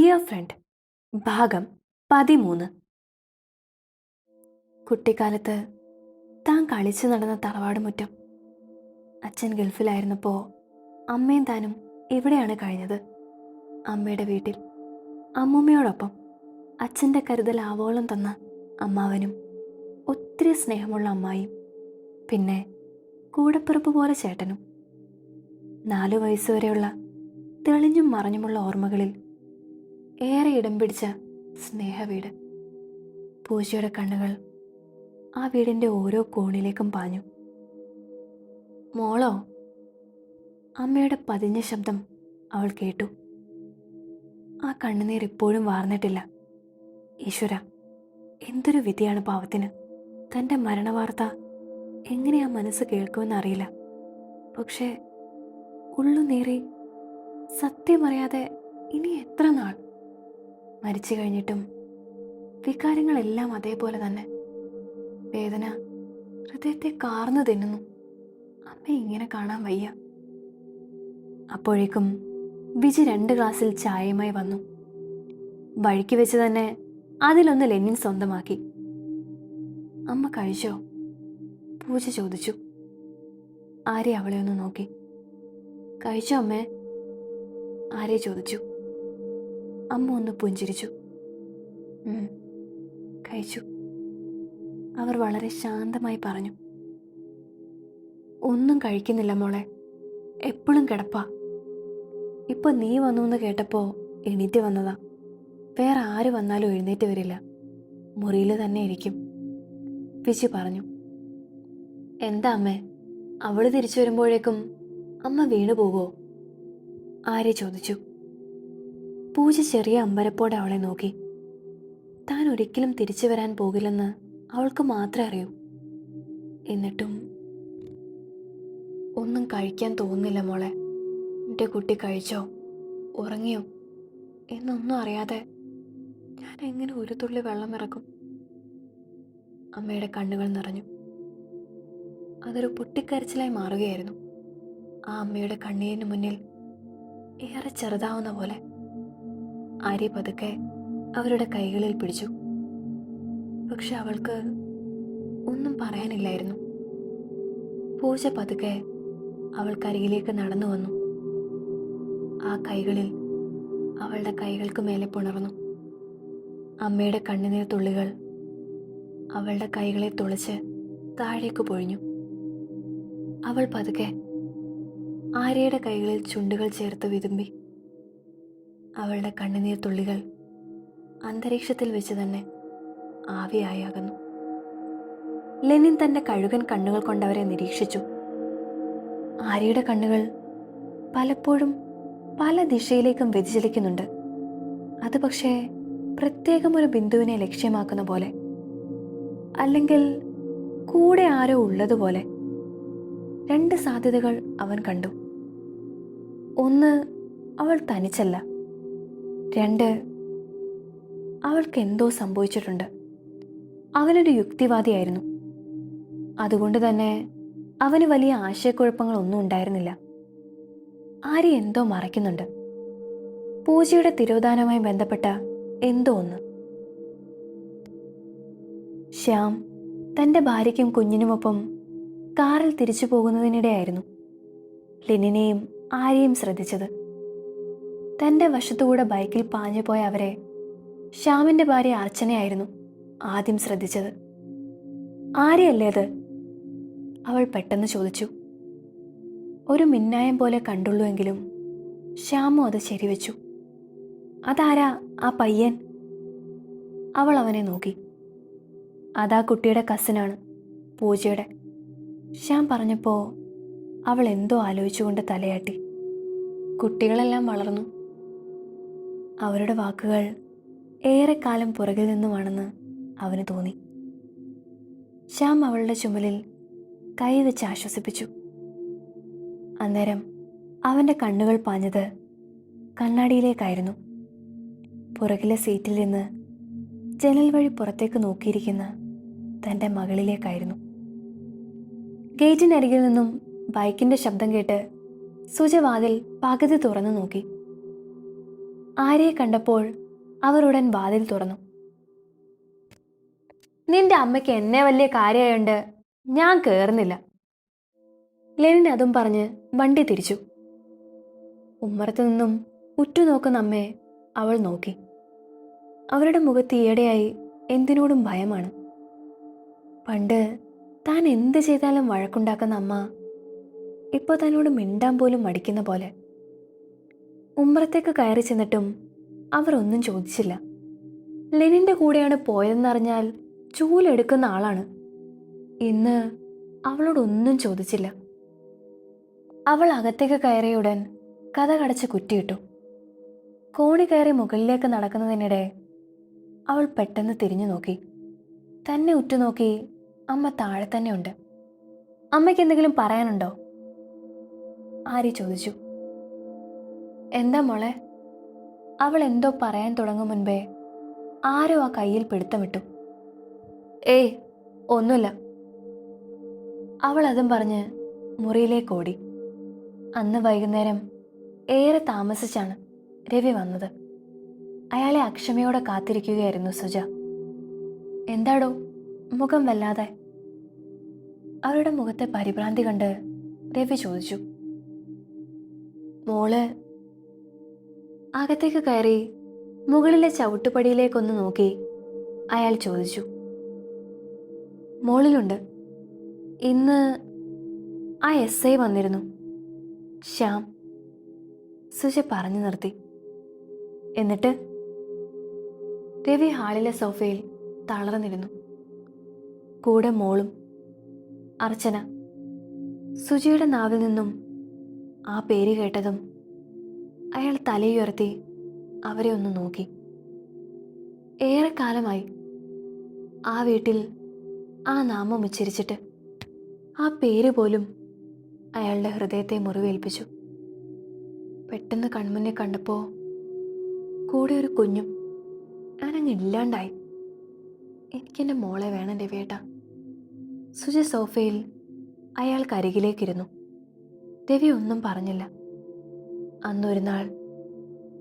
Dear friend ഭാഗം പതിമൂന്ന്. കുട്ടിക്കാലത്ത് താൻ കളിച്ചു നടന്ന തറവാട് മുറ്റം അച്ഛൻ ഗൾഫിലായിരുന്നപ്പോൾ അമ്മയും താനും എവിടെയാണ് കഴിഞ്ഞത്? അമ്മയുടെ വീട്ടിൽ അമ്മൂമ്മയോടൊപ്പം അച്ഛന്റെ കരുതൽ ആവോളം തന്ന അമ്മാവനും ഒത്തിരി സ്നേഹമുള്ള അമ്മായിയും പിന്നെ കൂടപ്പിറപ്പ് പോലെ ചേട്ടനും. നാലു വയസ്സുവരെയുള്ള തെളിഞ്ഞും മറഞ്ഞുമുള്ള ഓർമ്മകളിൽ ഏറെ ഇടം പിടിച്ച സ്നേഹവീട്. പൂജയുടെ കണ്ണുകൾ ആ വീടിന്റെ ഓരോ കോണിലേക്കും പാഞ്ഞു. മോളോ? അമ്മയുടെ പതിഞ്ഞ ശബ്ദം അവൾ കേട്ടു. ആ കണ്ണുനീർ ഇപ്പോഴും വാർന്നിട്ടില്ല. ഈശ്വര എന്തൊരു വിധിയാണ് പാവത്തിന്? തന്റെ മരണവാർത്ത എങ്ങനെ ആ മനസ്സ് കേൾക്കുമെന്നറിയില്ല പക്ഷേ ഉള്ളുനീറി സത്യമറിയാതെ ഇനി എത്ര നാൾ? മരിച്ചു കഴിഞ്ഞിട്ടും വികാരങ്ങളെല്ലാം അതേപോലെ തന്നെ. വേദന ഹൃദയത്തെ കാർന്നു തിന്നുന്നു. അമ്മ ഇങ്ങനെ കാണാൻ വയ്യ. അപ്പോഴേക്കും വിജി രണ്ട് ഗ്ലാസ്സിൽ ചായയുമായി വന്നു. വഴിക്ക് വെച്ച് തന്നെ അതിലൊന്ന് ലെനിൻ സ്വന്തമാക്കി. അമ്മ കഴിച്ചോ? പൂജ ചോദിച്ചു. ആരെ അവളെ ഒന്ന് നോക്കി. കഴിച്ചോ അമ്മേ? ആരെ ചോദിച്ചു. അമ്മ ഒന്ന് പുഞ്ചിരിച്ചു. "ഉം, കഴിച്ചു. അവർ വളരെ ശാന്തമായി പറഞ്ഞു. ഒന്നും കഴിക്കുന്നില്ല മോളെ. എപ്പോഴും കിടപ്പാ. ഇപ്പൊ നീ വന്നു എന്ന് കേട്ടപ്പോ എണീറ്റ് വന്നതാ. വേറെ ആര് വന്നാലും എഴുന്നേറ്റ് വരില്ല. മുറിയിൽ തന്നെ ഇരിക്കും. വിജി പറഞ്ഞു. എന്താ അമ്മേ? അവൾ തിരിച്ചു വരുമ്പോഴേക്കും അമ്മ വീണു പോവോ ചോദിച്ചു. പൂജ ചെറിയ അമ്പരപ്പോടെ അവളെ നോക്കി. താൻ ഒരിക്കലും തിരിച്ചു വരാൻ പോകില്ലെന്ന് അവൾക്ക് മാത്രമേ അറിയൂ. എന്നിട്ടും ഒന്നും കഴിക്കാൻ തോന്നുന്നില്ല മോളെ. എന്റെ കുട്ടി കഴിച്ചോ? ഉറങ്ങിയോ? എന്നൊന്നും അറിയാതെ ഞാൻ എങ്ങനെ ഒരു തുള്ളി വെള്ളം ഇറക്കും? അമ്മയുടെ കണ്ണുകൾ നിറഞ്ഞു. അതൊരു പൊട്ടിക്കരച്ചിലായി മാറുകയായിരുന്നു. ആ അമ്മയുടെ കണ്ണീരിന് മുന്നിൽ ഏറെ ചെറുതാവുന്ന പോലെ ആര്യ പതുക്കെ അവരുടെ കൈകളിൽ പിടിച്ചു. പക്ഷെ അവൾക്ക് ഒന്നും പറയാനില്ലായിരുന്നു. പൂജ പതുക്കെ അവൾക്കരികിലേക്ക് നടന്നു വന്നു. ആ കൈകളിൽ അവളുടെ കൈകൾക്ക് മേലെ പുണർന്നു. അമ്മയുടെ കണ്ണുനീർ തുള്ളികൾ അവളുടെ കൈകളെ തുളച്ച് താഴേക്ക് പൊഴിഞ്ഞു. അവൾ പതുക്കെ ആര്യയുടെ കൈകളിൽ ചുണ്ടുകൾ ചേർത്ത് വിതുമ്പി അവളുടെ കണ്ണുനീർ തുള്ളികൾ അന്തരീക്ഷത്തിൽ വെച്ച് തന്നെ ആവിയായി അകന്നു ലെനിൻ തന്റെ കഴുകൻ കണ്ണുകൾ കൊണ്ടവരെ നിരീക്ഷിച്ചു. ആര്യയുടെ കണ്ണുകൾ പലപ്പോഴും പല ദിശയിലേക്കും വ്യതിചലിക്കുന്നുണ്ട്. അത് പക്ഷേ പ്രത്യേകം ഒരു ബിന്ദുവിനെ ലക്ഷ്യമാക്കുന്ന പോലെ അല്ലെങ്കിൽ കൂടെ ആരോ ഉള്ളതുപോലെ രണ്ട് സാധ്യതകൾ അവൻ കണ്ടു. ഒന്ന് അവൾ തനിച്ചല്ല. രണ്ട് അവൾക്ക് എന്തോ സംഭവിച്ചിട്ടുണ്ട്. അവനൊരു യുക്തിവാദിയായിരുന്നു. അതുകൊണ്ട് തന്നെ അവന് വലിയ ആശയക്കുഴപ്പങ്ങളൊന്നും ഉണ്ടായിരുന്നില്ല. ആര്യ എന്തോ മറയ്ക്കുന്നുണ്ട്. പൂജയുടെ തിരോധാനവുമായി ബന്ധപ്പെട്ട എന്തോ ഒന്ന്. ശ്യാം തന്റെ ഭാര്യയ്ക്കും കുഞ്ഞിനുമൊപ്പം കാറിൽ തിരിച്ചു പോകുന്നതിനിടെയായിരുന്നു ലെനിനെയും ആരെയും ശ്രദ്ധിച്ചത്. തന്റെ വശത്തുകൂടെ ബൈക്കിൽ പാഞ്ഞു പോയ അവരെ ശ്യാമിന്റെ ഭാര്യ അർച്ചനയായിരുന്നു ആദ്യം ശ്രദ്ധിച്ചത്. ആരെയല്ലേ അത്? അവൾ പെട്ടെന്ന് ചോദിച്ചു. ഒരു മിന്നായം പോലെ കണ്ടുള്ളൂവെങ്കിലും ശ്യാമു അത് ശരിവെച്ചു. അതാരാ ആ പയ്യൻ? അവൾ അവനെ നോക്കി. അതാ കുട്ടിയുടെ കസിനാണ് പൂജയുടെ. ശ്യാം പറഞ്ഞപ്പോൾ അവൾ എന്തോ ആലോചിച്ചുകൊണ്ട് തലയാട്ടി. കുട്ടികളെല്ലാം വളർന്നു. അവരുടെ വാക്കുകൾ ഏറെക്കാലം പുറകിൽ നിന്നുമാണെന്ന് അവന് തോന്നി. ശ്യാം അവളുടെ ചുമലിൽ കൈവച്ച് ആശ്വസിപ്പിച്ചു. അന്നേരം അവന്റെ കണ്ണുകൾ പാഞ്ഞത് കണ്ണാടിയിലേക്കായിരുന്നു. പുറകിലെ സീറ്റിൽ നിന്ന് ജനൽ വഴി പുറത്തേക്ക് നോക്കിയിരിക്കുന്ന തന്റെ മകളിലേക്കായിരുന്നു. ഗേറ്റിനരികിൽ നിന്നും ബൈക്കിന്റെ ശബ്ദം കേട്ട് സുജ വാതിൽ പകുതി തുറന്നു നോക്കി. ആര്യയെ കണ്ടപ്പോൾ അവർ ഉടൻ വാതിൽ തുറന്നു. നിന്റെ അമ്മയ്ക്ക് എന്നെ വലിയ കാര്യമായുണ്ട് ഞാൻ കേറുന്നില്ല ലെനിൻ അതും പറഞ്ഞ് വണ്ടി തിരിച്ചു. ഉമ്മറത്തു നിന്നും ഉറ്റുനോക്കുന്ന അമ്മയെ അവൾ നോക്കി. അവരുടെ മുഖത്ത് ഈയിടെയായി എന്തിനോടും ഭയമാണ്. പണ്ട് താൻ എന്ത് ചെയ്താലും വഴക്കുണ്ടാക്കുന്ന അമ്മ ഇപ്പോൾ തന്നോട് മിണ്ടാൻ പോലും മടിക്കുന്ന പോലെ. ഉമ്മറത്തേക്ക് കയറി ചെന്നിട്ടും അവർ ഒന്നും ചോദിച്ചില്ല. ലെനിന്റെ കൂടെയാണ് പോയതെന്നറിഞ്ഞാൽ ചൂലെടുക്കുന്ന ആളാണ്. ഇന്ന് അവളോടൊന്നും ചോദിച്ചില്ല. അവൾ അകത്തേക്ക് കയറിയുടൻ കഥ കടച്ച് കുറ്റിയിട്ടു. കോണി കയറി മുകളിലേക്ക് നടക്കുന്നതിനിടെ അവൾ പെട്ടെന്ന് തിരിഞ്ഞു നോക്കി. തന്നെ ഉറ്റുനോക്കി അമ്മ താഴെ തന്നെയുണ്ട് അമ്മയ്ക്ക് എന്തെങ്കിലും പറയാനുണ്ടോ? ആരി ചോദിച്ചു. എന്താ മോളെ? അവൾ എന്തോ പറയാൻ തുടങ്ങും മുൻപേ ആരോ ആ കയ്യിൽ പിടുത്തമിട്ടു ഏയ് ഒന്നുമില്ല. അവൾ അതും പറഞ്ഞ് മുറിയിലേക്ക് ഓടി. അന്ന് വൈകുന്നേരം ഏറെ താമസിച്ചാണ് രവി വന്നത്. അയാളെ അക്ഷമയോടെ കാത്തിരിക്കുകയായിരുന്നു സുജ. എന്താടോ മുഖം വല്ലാതെ. അവരുടെ മുഖത്തെ പരിഭ്രാന്തി കണ്ട് രവി ചോദിച്ചു. മോൾ അകത്തേക്ക് കയറി മുകളിലെ ചവിട്ടുപടിയിലേക്കൊന്ന് നോക്കി അയാൾ ചോദിച്ചു. മോളിലുണ്ട്. ഇന്ന് ആ എസ് ഐ വന്നിരുന്നു. ശ്യാം സുജ പറഞ്ഞു നിർത്തി. എന്നിട്ട് രവി ഹാളിലെ സോഫയിൽ തളർന്നിരുന്നു. കൂടെ മോളും അർച്ചന സുജിയുടെ നാവിൽ നിന്നും ആ പേര് കേട്ടതും അയാൾ തലയുയർത്തി അവരെ ഒന്ന് നോക്കി. ഏറെക്കാലമായി ആ വീട്ടിൽ ആ നാമം ഉച്ചരിച്ചിട്ട് ആ പേര് പോലും അയാളുടെ ഹൃദയത്തെ മുറിവേൽപ്പിച്ചു. പെട്ടെന്ന് കൺമുന്നെ കണ്ടപ്പോൾ കൂടെ ഒരു കുഞ്ഞും ഞാനങ്ങ് ഇല്ലാണ്ടായി എനിക്കെന്റെ മോളെ വേണം രവിയേട്ട. സുജ സോഫയിൽ അയാൾ അരികിലേക്കിരുന്നു രവി ഒന്നും പറഞ്ഞില്ല. അന്നൊരു നാൾ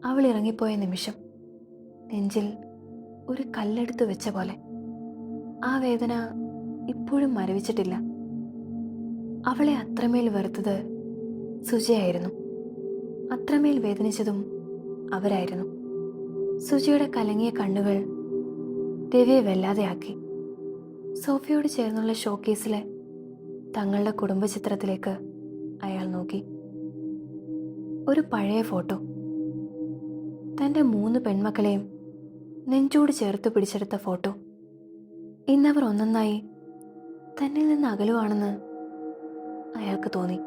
അവൾ ഇറങ്ങിപ്പോയ നിമിഷം നെഞ്ചിൽ ഒരു കല്ലെടുത്ത് വെച്ച പോലെ. ആ വേദന ഇപ്പോഴും മരവിച്ചിട്ടില്ല. അവളെ അത്രമേൽ വെറുത്തത് സുജയായിരുന്നു. അത്രമേൽ വേദനിച്ചതും അവരായിരുന്നു. സുജയുടെ കലങ്ങിയ കണ്ണുകൾ രവിയെ വല്ലാതെയാക്കി സോഫിയോട് ചേർന്നുള്ള ഷോക്കേസിലെ തങ്ങളുടെ കുടുംബചിത്രത്തിലേക്ക് ഒരു പഴയ ഫോട്ടോ. തന്റെ മൂന്ന് പെൺമക്കളെയും നെഞ്ചോട് ചേർത്ത് പിടിച്ചെടുത്ത ഫോട്ടോ. ഇന്നവർ ഒന്നൊന്നായി തന്നിൽ നിന്ന് അകലുവാണെന്ന് അയാൾക്ക് തോന്നി.